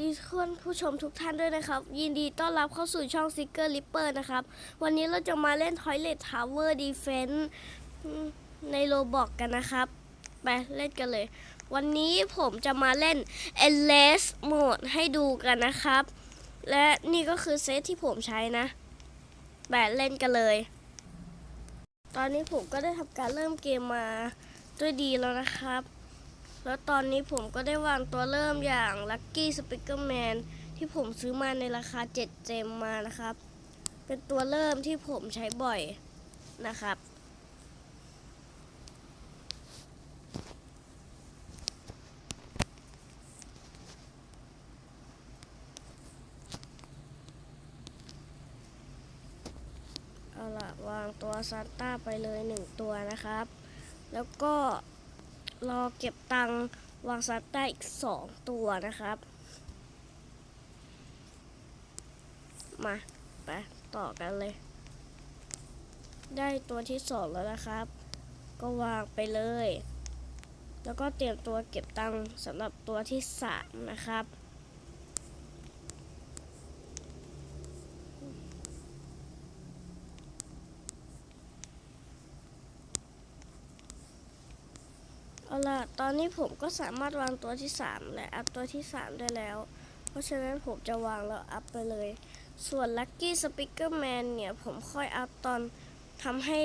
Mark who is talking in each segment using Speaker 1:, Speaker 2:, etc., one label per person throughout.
Speaker 1: ดีเพื่อนผู้ชมทุกท่านด้วยนะครับ ยินดีต้อนรับเข้าสู่ช่อง s ิ c เกอร์ลิปเปอร์นะครับ วันนี้เราจะมาเล่น Toilet Tower Defense ในโลบอกกันนะครับ ไป เล่นกันเลย วันนี้ผมจะมาเล่น Endless Mode ให้ดูกันนะครับ และนี่ก็คือเซตที่ผมใช้นะไปเล่นกันเลย ตอนนี้ผมก็ได้ทำการเริ่มเกมมาด้วยดีแล้วนะครับ แล้วตอนนี้ผมก็ได้วางตัวเริ่มอย่าง Lucky Speaker Man ที่ผมซื้อมาในราคา 7 เจมมานะครับ เป็นตัวเริ่มที่ผมใช้บ่อยนะครับเอาล่ะวางตัวซานต้าไปเลยหนึ่งตัวนะครับ แล้วก็ รอเก็บตังวางซานต้าอีกสองตัวนะครับ มาไปต่อกันเลย ได้ตัวที่สองแล้วนะครับ ก็วางไปเลย แล้วก็เตรียมตัวเก็บตังสำหรับตัวที่สามนะครับ เอาล่ะ ตอนนี้ผมก็สามารถวางตัวที่ 3 และอัพตัวที่ 3 ได้แล้ว เพราะฉะนั้นผมจะวางแล้วอัพไปเลย ส่วน Lucky Speaker Man เนี่ย ผมค่อยอัพตอนทำให้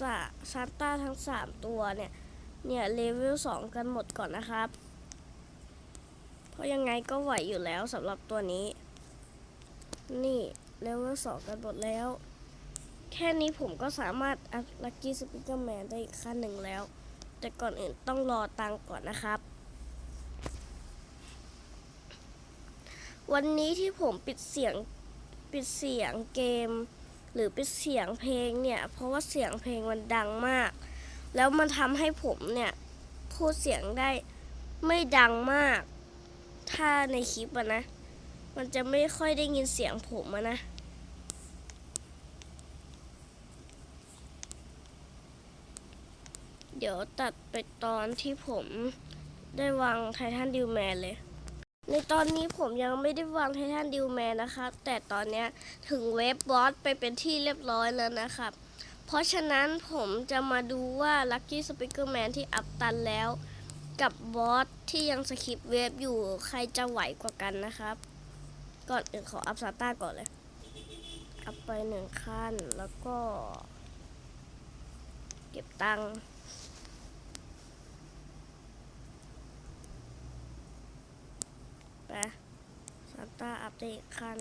Speaker 1: ซาานต้าทั้ง 3 ตัวเนี่ย เนี่ยเลเวล2กันหมดก่อนนะครับ เพราะยังไงก็ไหวอยู่แล้วสำหรับตัวนี้ นี่เลเวล2กันหมดแล้ว แค่นี้ผมก็สามารถอัพ Lucky Speaker Man ได้อีกขั้นหนึ่งแล้ว แต่ก่อนอื่นต้องรอตังก่อนนะครับ วันนี้ที่ผมปิดเสียงปิดเสียงเกม หรือปิดเสียงเพลงเนี่ย เพราะว่าเสียงเพลงมันดังมาก แล้วมันทำให้ผมเนี่ยพูดเสียงได้ไม่ดังมาก ถ้าในคลิปอะนะ มันจะไม่ค่อยได้ยินเสียงผมอะนะ เดี๋ยวตัดไปตอนที่ผมได้วางไททันดิวแมนเลย ในตอนนี้ผมยังไม่ได้วางไททันดิวแมนนะคะ แต่ตอนนี้ถึงเว็บบอสไปเป็นที่เรียบร้อยแล้วนะครับ เพราะฉะนั้นผมจะมาดูว่า Lucky Speaker Man ที่อัพตันแล้ว กับบอสที่ยังสคิปเวฟอยู่ใครจะไหวกว่ากันนะครับ ก่อนอื่นขออัพซาต้าก่อนเลย อัพไปหนึ่งขั้นแล้วก็ เก็บตังค์ ไปซานต้าอัปเดตขั้น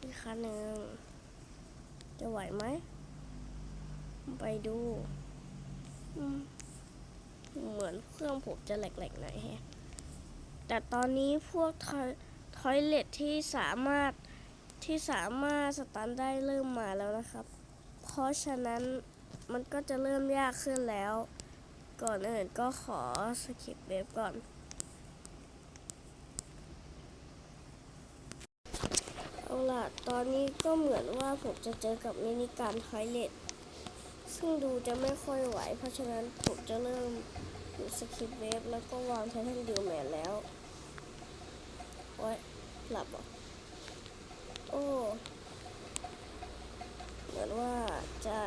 Speaker 1: อีกขั้นหนึ่ง จะไหวไหม ไปดู เหมือนเครื่องผมจะแหลกๆหน่อยแฮะ แต่ตอนนี้พวกทอยทอยเลทที่สามารถที่สามารถสตันได้เริ่มมาแล้วนะครับ เพราะฉะนั้นมันก็จะเริ่มยากขึ้นแล้ว ก่อนอื่นก็ขอสกิปเวฟก่อน เอาล่ะ ตอนนี้ก็เหมือนว่าผมจะเจอกับมินิการทอยเลทซึ่งดูจะไม่ค่อยไหว เพราะฉะนั้นผมจะเริ่มอยู่สกิปเวฟแล้วก็วางไททันดิวแมนแล้ว โอ้ยหลับเหรอโอ้เหมือนว่าจะ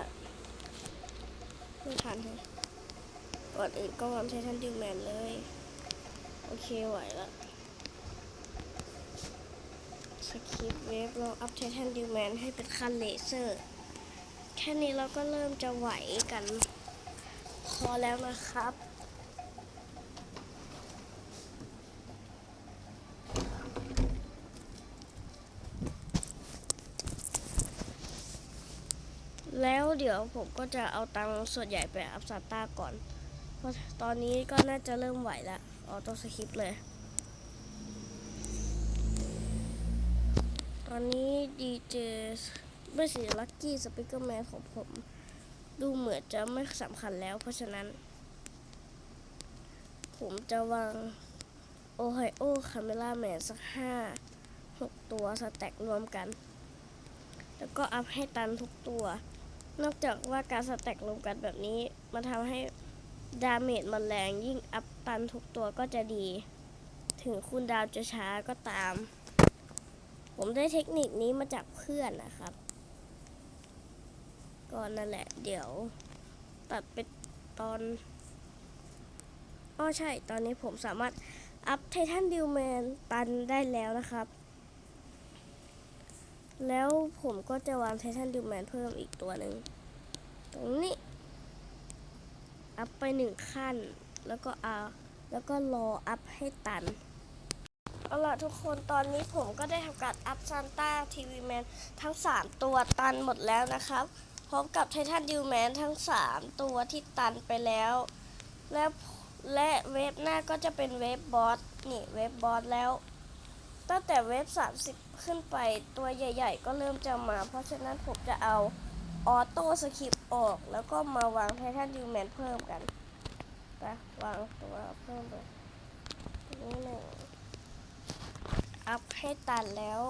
Speaker 1: ไม่ทันเลยก่อนอื่นก็วางไททันดิวแมนเลย โอเคไหวแล้ว สกิปเวฟเราอัพไททันดิวแมนให้เป็นคันเลเซอร์ แค่นี้เราก็เริ่มจะไหวกัน พอแล้วนะครับแล้วเดี๋ยวผมก็จะเอาตังค์ส่วนใหญ่ไปอัพซาต้าก่อน เพราะตอนนี้ก็น่าจะเริ่มไหวแล้วออโต้สคริปเลย อนนี้ดีเจไม่สิลัคกี้สปิเกอร์แมนของผม ดูเหมือนจะไม่สำคัญแล้ว เพราะฉะนั้น ผมจะวางโอไฮโอคาเมล่าแมนสักห้าหกตัวสแต็กรวมกัน แล้วก็อัพให้ตันทุกตัว นอกจากว่าการสแต็กรวมกันแบบนี้ มันทำให้ดาเมจมันแรงยิ่งอัพตันทุกตัวก็จะดี ถึงคุณดาวจะช้าก็ตาม ผมได้เทคนิคนี้มาจากเพื่อนนะครับ ก็นั่นแหละ เดี๋ยว ตัดไปตอนอ้อใช่ ตอนนี้ผมสามารถอัพไททันดิวแมนตันได้แล้วนะครับ แล้วผมก็จะวางไททันดิวแมนเพิ่มอีกตัวหนึ่ง ตรงนี้ อัพไปหนึ่งขั้น แล้วก็เอาแล้วก็รออัพให้ตัน เอาล่ะทุกคนตอนนี้ผมก็ได้ทำการอัพซานต้าทีวีแมนทั้ง 3 ตัวตันหมดแล้วนะครับพร้อมกับไททันดิวแมนทั้ง 3 ตัวที่ตันไปแล้ว และและเวฟหน้าก็จะเป็นเวฟบบอสนี่เวฟบบอสแล้ว ตั้งแต่เวฟ30 ขึ้นไปตัวใหญ่ ๆ ก็เริ่มจะมา เพราะฉะนั้นผมจะเอาออโต้สคริปออก แล้วก็มาวางไททันดิวแมนเพิ่มกันไปวางตัวเพิ่มไปนี่หนึ่ง อัพให้ตันแล้ว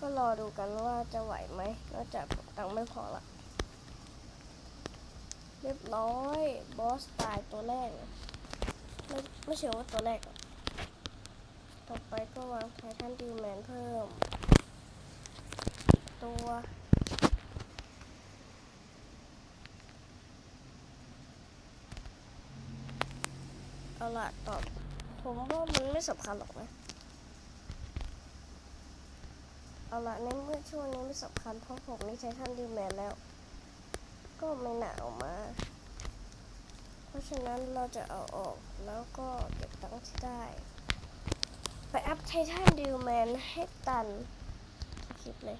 Speaker 1: ก็รอดูกันว่าจะไหวไหมนอกจากตังค์ไม่พอละ เรียบร้อย บอสตายตัวแรก ไม่ไม่เชื่อว่าตัวแรกหรอกต่อไปก็วางไททันดิวแมนเพิ่ม ตัวเอาละตอบผมว่ามันไม่สำคัญหรอกนะ เอาละในเมื่อช่วงนี้ไม่สำคัญเพราะผมมีใช้ท่านดีแมนแล้ว ก็ไม่หนาวมา เพราะฉะนั้นเราจะเอาออกแล้วก็เก็บตังค์ที่ได้ ไปอัพไททันดิวแมนให้ตันคลิปเลย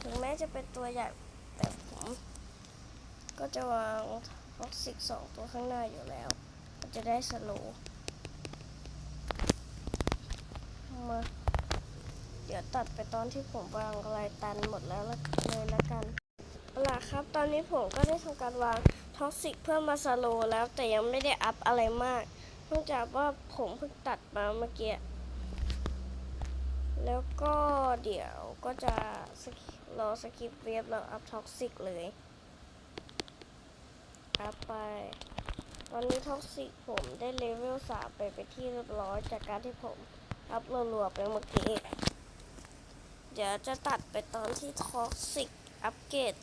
Speaker 1: ถึงแม้จะเป็นตัวใหญ่แต่ผมก็จะวางฟ็อกซิกสองตัวข้างหน้าอยู่แล้วก็จะได้สโลว์มา เดี๋ยวตัดไปตอนที่ผมวางลายตันหมดแล้วเลยละกันเอาล่ะครับ ตอนนี้ผมก็ได้ทำการวางท็อกซิกเพื่อมาสโลแล้วแต่ยังไม่ได้อัพอะไรมากเนื่องจากว่าผมเพิ่งตัดมาเมื่อกี้ แล้วก็เดี๋ยวก็จะรอสกิปเวฟแล้วอัพท็อกซิกเลยอัพไป ตอนนี้ท็อกซิกผมได้เลเวลสามไปไปที่เรียบร้อยจากการที่ผมอัพรัวๆไปเมื่อกี้ เดี๋ยวจะตัดไปตอนที่ท็อกซิกอัปเกรด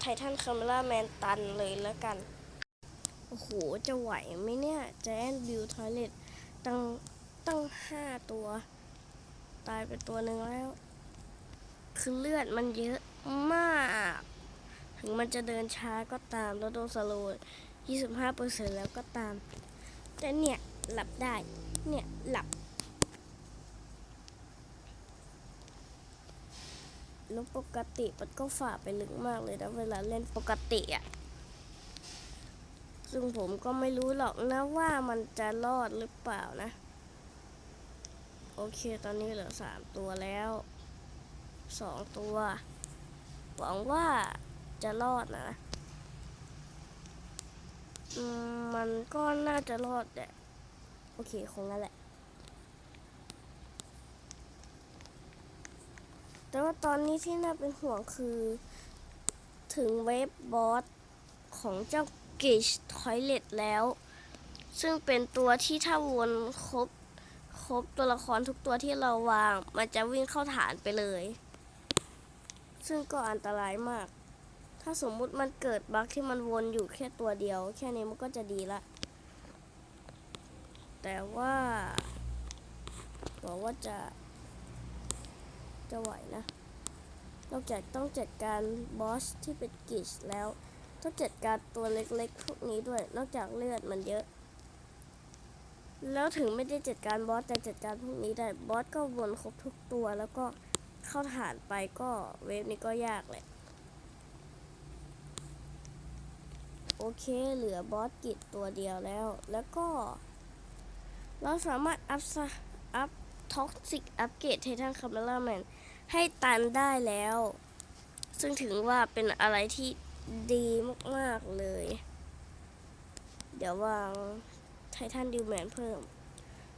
Speaker 1: ไททันคาเมล่าแมนตันเลยแล้วกัน โอ้โห จะไหวไหมเนี่ยแจนบิวทอยเลตตั้งตั้งห้าตัว ตายไปตัวหนึ่งแล้ว คือเลือดมันเยอะมาก ถึงมันจะเดินช้าก็ตาม แล้วโดนสโลว์25%แล้วก็ตาม แต่เนี่ย หลับได้ เนี่ย หลับ แล้วปกติมันก็ฝ่าไปลึกมากเลยนะเวลาเล่นปกติอะ่ะ ซึ่งผมก็ไม่รู้หรอกนะว่ามันจะรอดหรือเปล่านะ โอเคตอนนี้เหลือสามตัวแล้วสองตัวหวังว่าจะรอดนะมมันก็น่าจะรอดแหละ โอเค คงงั้นแหละ แต่ว่าตอนนี้ที่น่าเป็นห่วงคือ ถึงเวฟบอสของเจ้ากิชทอยเลตแล้ว ซึ่งเป็นตัวที่ถ้าวนครบครบตัวละครทุกตัวที่เราวาง มันจะวิ่งเข้าฐานไปเลย ซึ่งก็อันตรายมาก ถ้าสมมุติมันเกิดบั๊กที่มันวนอยู่แค่ตัวเดียว แค่นี้มันก็จะดีละ แต่ว่าบอกว่าจะ จะไหวนะ นอกจากต้องจัดการบอสที่เป็นกิชแล้ว ต้องจัดการตัวเล็กๆพวกนี้ด้วย นอกจากเลือดมันเยอะ แล้วถึงไม่ได้จัดการบอสแต่จัดการพวกนี้ได้ บอสก็วนครบทุกตัวแล้วก็เข้าฐานไปก็เวฟนี้ก็ยากแหละ โอเคเหลือบอสกิจตัวเดียวแล้ว แล้วก็ เราสามารถอัพซะอัพ ท็อกซิกอัปเกรดไททันคาเมล่าแมนให้ตันได้แล้ว ซึ่งถือว่าเป็นอะไรที่ดีมาก ๆ เลย เดี๋ยววางไททันดิวแมนเพิ่ม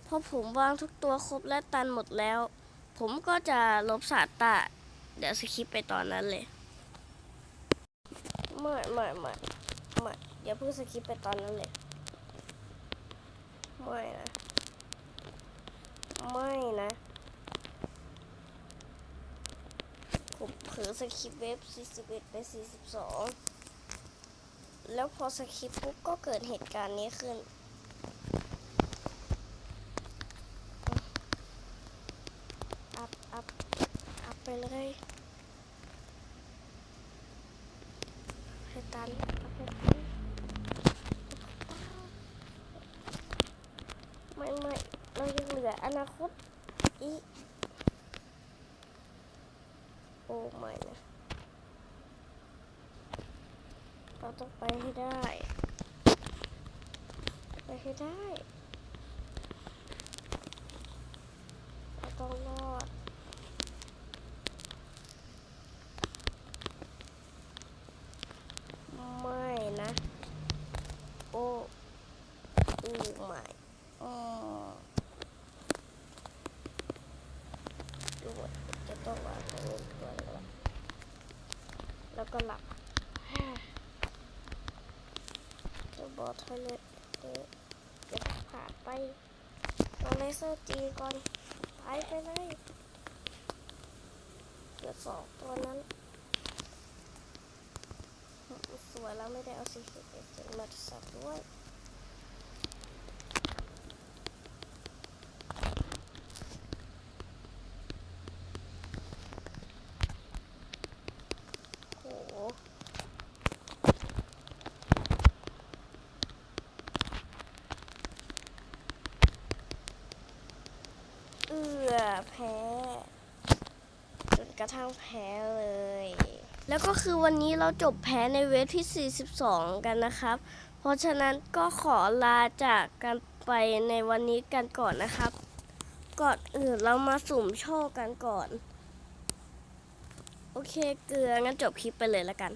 Speaker 1: พอผมวางทุกตัวครบและตันหมดแล้ว ผมก็จะลบสาตาเดี๋ยวสคิปไปตอนนั้นเลย ไม่ไม่ไม่ไม่อย่าเพิ่งสคิปไปตอนนั้นเลย ไม่นะ ไม่นะผมเผลอสคริปเว็บ 41 ไป 42 แล้วพอสคริปปุ๊บก็เกิดเหตุการณ์นี้ขึ้น อัพ อัพ อัพไปเลย อนาคตอีโอ้ไม่นะเราต้องไปให้ได้ ไปให้ได้ เราต้องรอด ไม่นะ โอ้อูไม่อืมดูว่าจะต้องวางตรงนี้ก่อนแล้ว แล้วก็หลับจะบอกเธอเลยเดี๋ยวจะผ่านไปเอาเลเซอร์จีก่อนไปไปเลยเกือบสองตัวนั้นสวยแล้วไม่ได้เอาสีเขียวเจ็ดมาสับด้วย โห เอือแพ้จน กระทั่งแพ้เลย แล้วก็คือวันนี้เราจบแพ้ในเวทที่ 42 กันนะครับ เพราะฉะนั้นก็ขอลาจากกันไปในวันนี้กันก่อนนะครับ ก่อนอื่นเรามาสุ่มโชคกันก่อน โอเคเกลืองั้นจบคลิปไปเลยแล้วกัน